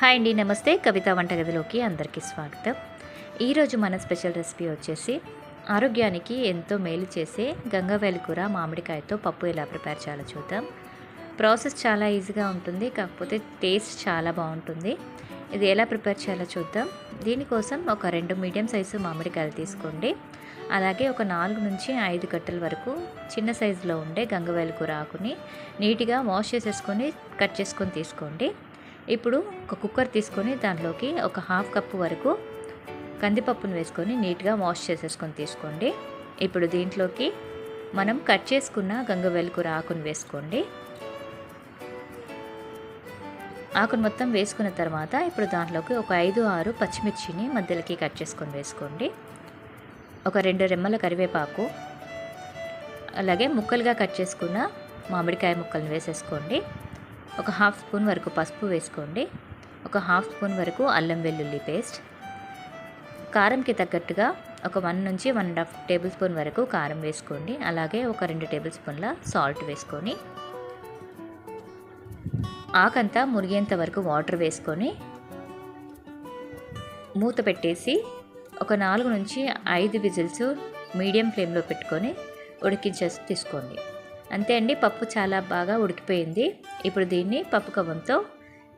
Hi అండి నమస్తే. కవిత వంటగదిలోకి అందరికీ స్వాగతం. ఈరోజు మన స్పెషల్ రెసిపీ వచ్చేసి ఆరోగ్యానికి ఎంతో మేలు చేసే గంగవేలి కూర మామిడికాయతో పప్పు ఎలా ప్రిపేర్ చేయాలో చూద్దాం. ప్రాసెస్ చాలా ఈజీగా ఉంటుంది కాకపోతే టేస్ట్ చాలా బాగుంటుంది. ఇది ఎలా ప్రిపేర్ చేయాలో చూద్దాం. దీనికోసం ఒక రెండు మీడియం సైజు మామిడికాయలు తీసుకోండి. అలాగే ఒక నాలుగు నుంచి ఐదు కట్టల వరకు చిన్న సైజులో ఉండే గంగవేలు కూర ఆకుని నీట్గా వాష్ చేసేసుకొని కట్ చేసుకొని తీసుకోండి. ఇప్పుడు ఒక కుక్కర్ తీసుకొని దాంట్లోకి ఒక హాఫ్ కప్పు వరకు కందిపప్పును వేసుకొని నీట్గా వాష్ చేసేసుకొని తీసుకోండి. ఇప్పుడు దీంట్లోకి మనం కట్ చేసుకున్న గంగ వెలుకుర ఆకును వేసుకోండి. ఆకును మొత్తం వేసుకున్న తర్వాత ఇప్పుడు దాంట్లోకి ఒక ఐదు ఆరు పచ్చిమిర్చిని మధ్యలోకి కట్ చేసుకొని వేసుకోండి. ఒక రెండు రెమ్మల కరివేపాకు అలాగే ముక్కలుగా కట్ చేసుకున్న మామిడికాయ ముక్కలను వేసేసుకోండి. ఒక హాఫ్ స్పూన్ వరకు పసుపు వేసుకోండి. ఒక హాఫ్ స్పూన్ వరకు అల్లం వెల్లుల్లి పేస్ట్. కారంకి తగ్గట్టుగా ఒక వన్ నుంచి one and half tablespoon వరకు కారం వేసుకోండి. అలాగే ఒక రెండు టేబుల్ స్పూన్ల సాల్ట్ వేసుకొని. ఆకంతా మురిగేంత వరకు వాటర్ వేసుకొని. మూత పెట్టేసి ఒక నాలుగు నుంచి ఐదు విజిల్స్ మీడియం ఫ్లేమ్లో పెట్టుకొని ఉడికించేసి తీసుకోండి. అంతే అండి పప్పు చాలా బాగా ఉడికిపోయింది. ఇప్పుడు దీన్ని పప్పు కవ్వంతో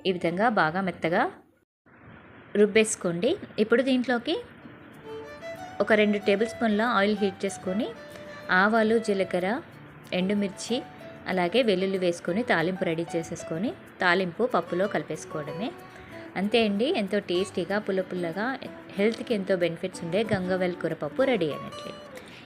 ఈ విధంగా బాగా మెత్తగా రుబ్బేసుకోండి. ఇప్పుడు దీంట్లోకి ఒక రెండు టేబుల్ స్పూన్ల ఆయిల్ హీట్ చేసుకొని ఆవాలు జీలకర్ర ఎండుమిర్చి అలాగే వెల్లుల్లి వేసుకొని తాలింపు రెడీ చేసేసుకొని తాలింపు పప్పులో కలిపేసుకోవడమే. అంతే అండి ఎంతో టేస్టీగా పుల్ల పుల్లగా హెల్త్కి ఎంతో బెనిఫిట్స్ ఉండే గంగవెల్ కూర పప్పు రెడీ అయినట్లే.